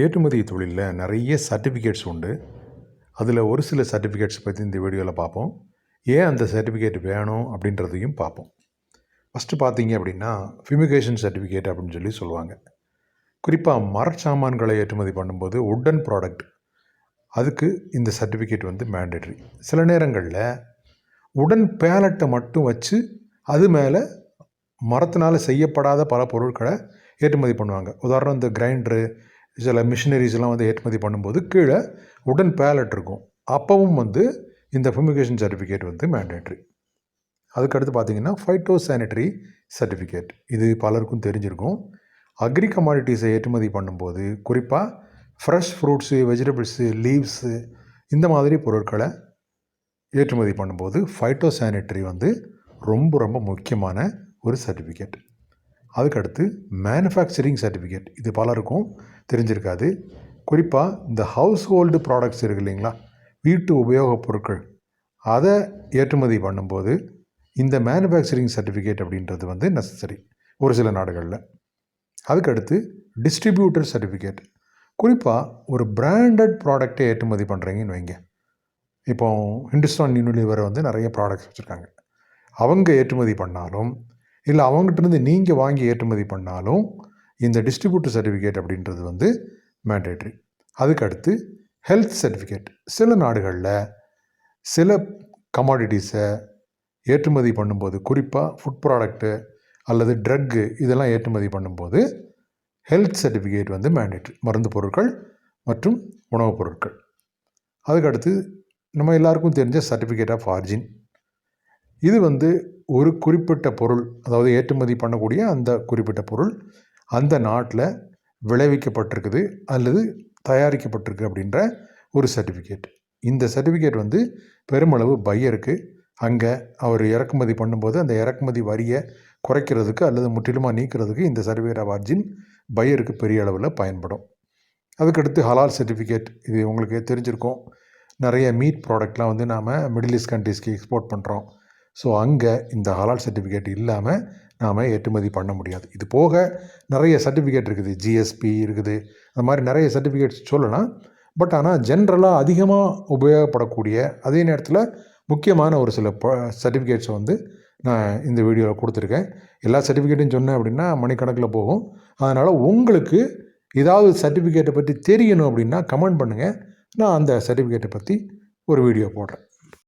ஏற்றுமதி தொழிலில் நிறைய சர்டிஃபிகேட்ஸ் உண்டு. அதில் ஒரு சில சர்டிஃபிகேட்ஸ் பற்றி இந்த வீடியோவில் பார்ப்போம் ஏன் அந்த சர்டிஃபிகேட் வேணும் அப்படின்றதையும் பார்ப்போம் ஃபஸ்ட்டு பார்த்தீங்க அப்படின்னா ஃபிமிகேஷன் சர்டிஃபிகேட் அப்படின்னு சொல்லி சொல்லுவாங்க. குறிப்பாக மரச்சாமான்களை ஏற்றுமதி பண்ணும்போது உட்டன் ப்ராடக்ட் அதுக்கு இந்த சர்டிஃபிகேட் வந்து மேண்டேட்ரி சில நேரங்களில் உடன் பேலட்டை மட்டும் வச்சு அது மேலே மரத்தினால் செய்யப்படாத பல பொருட்களை ஏற்றுமதி பண்ணுவாங்க. உதாரணம் இந்த கிரைண்டரு சில மிஷினரிஸ்லாம் வந்து ஏற்றுமதி பண்ணும்போது கீழே உடன் பேலட் இருக்கும். அப்பவும் வந்து இந்த ஃபெமிகேஷன் சர்டிஃபிகேட் வந்து மேண்டேட்ரி அதுக்கடுத்து பார்த்திங்கன்னா ஃபைட்டோ சானிட்டரி சர்டிஃபிகேட் இது பலருக்கும் தெரிஞ்சிருக்கும். அக்ரி கமாடிட்டிஸை ஏற்றுமதி பண்ணும்போது குறிப்பாக ஃப்ரெஷ் ஃப்ரூட்ஸு வெஜிடபிள்ஸு லீவ்ஸு இந்த மாதிரி பொருட்களை ஏற்றுமதி பண்ணும்போது ஃபைட்டோ சானிட்டரி வந்து ரொம்ப ரொம்ப முக்கியமான ஒரு சர்டிஃபிகேட் அதுக்கடுத்து மேனுஃபேக்சரிங் சர்டிஃபிகேட் இது பலருக்கும் தெரிஞ்சிருக்காது. குறிப்பாக இந்த ஹவுஸ் ஹோல்டு ப்ராடக்ட்ஸ் இருக்கு இல்லைங்களா? வீட்டு உபயோகப் பொருட்கள். அதை ஏற்றுமதி பண்ணும்போது இந்த மேனுஃபேக்சரிங் சர்டிஃபிகேட் அப்படின்றது வந்து நெசசரி ஒரு சில நாடுகளில். அதுக்கடுத்து டிஸ்ட்ரிபியூட்டர் சர்டிஃபிகேட் குறிப்பாக ஒரு பிராண்டட் ப்ராடக்டை ஏற்றுமதி பண்ணுறீங்கன்னு வைங்க. இப்போ ஹிந்துஸ்தான் யூனிலிவரை வந்து நிறைய ப்ராடக்ட்ஸ் வச்சுருக்காங்க. அவங்க ஏற்றுமதி பண்ணாலும் இல்லை அவங்ககிட்டருந்து நீங்கள் வாங்கி ஏற்றுமதி பண்ணாலும் இந்த டிஸ்ட்ரிபியூட்டர் சர்டிஃபிகேட் அப்படின்றது வந்து மேண்டேட்ரி அதுக்கடுத்து ஹெல்த் சர்டிஃபிகேட் சில நாடுகளில் சில கமாடிட்டிஸை ஏற்றுமதி பண்ணும்போது குறிப்பாக ஃபுட் ப்ராடக்ட்டு அல்லது ட்ரக்கு இதெல்லாம் ஏற்றுமதி பண்ணும்போது ஹெல்த் சர்டிஃபிகேட் வந்து மேண்டேட்ரி மருந்து பொருட்கள் மற்றும் உணவுப் பொருட்கள். அதுக்கடுத்து நம்ம எல்லாருக்கும் தெரிஞ்ச சர்டிஃபிகேட் ஆஃப் ஆர்ஜின் இது வந்து ஒரு குறிப்பிட்ட பொருள் அதாவது ஏற்றுமதி பண்ணக்கூடிய அந்த குறிப்பிட்ட பொருள் அந்த நாட்டில் விளைவிக்கப்பட்டிருக்குது அல்லது தயாரிக்கப்பட்டிருக்கு அப்படின்ற ஒரு சர்டிஃபிகேட். இந்த சர்டிஃபிகேட் வந்து பெருமளவு பையருக்கு அங்கே அவர் இறக்குமதி பண்ணும்போது அந்த இறக்குமதி வரியை குறைக்கிறதுக்கு அல்லது முற்றிலுமாக நீக்கிறதுக்கு இந்த சர்டிஃபிகேட் ஆஃப் ஆர்ஜின் பையருக்கு பெரிய அளவில் பயன்படும். அதுக்கடுத்து ஹலால் சர்டிஃபிகேட் இது உங்களுக்கு தெரிஞ்சிருக்கும். நிறைய மீட் ப்ராடக்ட்லாம் வந்து நாம் மிடில் ஈஸ்ட் கண்ட்ரீஸ்க்கு எக்ஸ்போர்ட் பண்ணுறோம். ஸோ அங்கே இந்த ஹலால் சர்டிஃபிகேட் இல்லாமல் நாம் ஏற்றுமதி பண்ண முடியாது. இது போக நிறைய சர்டிஃபிகேட் இருக்குது. ஜிஎஸ்பி இருக்குது. அந்த மாதிரி நிறைய சர்டிஃபிகேட்ஸ் சொல்லலாம். பட் ஆனால் ஜென்ரலாக அதிகமாக உபயோகப்படக்கூடிய அதே நேரத்தில் முக்கியமான ஒரு சில ப சர்டிஃபிகேட்ஸை வந்து நான் இந்த வீடியோவில் கொடுத்துருக்கேன். எல்லா சர்டிஃபிகேட்டையும் சொன்னேன் அப்படின்னா மணிக்கணக்கில் போகும். அதனால் உங்களுக்கு ஏதாவது சர்டிஃபிகேட்டை பற்றி தெரியணும் அப்படின்னா கமெண்ட் பண்ணுங்கள் நான் அந்த சர்டிஃபிகேட்டை பற்றி ஒரு வீடியோ போடுறேன்.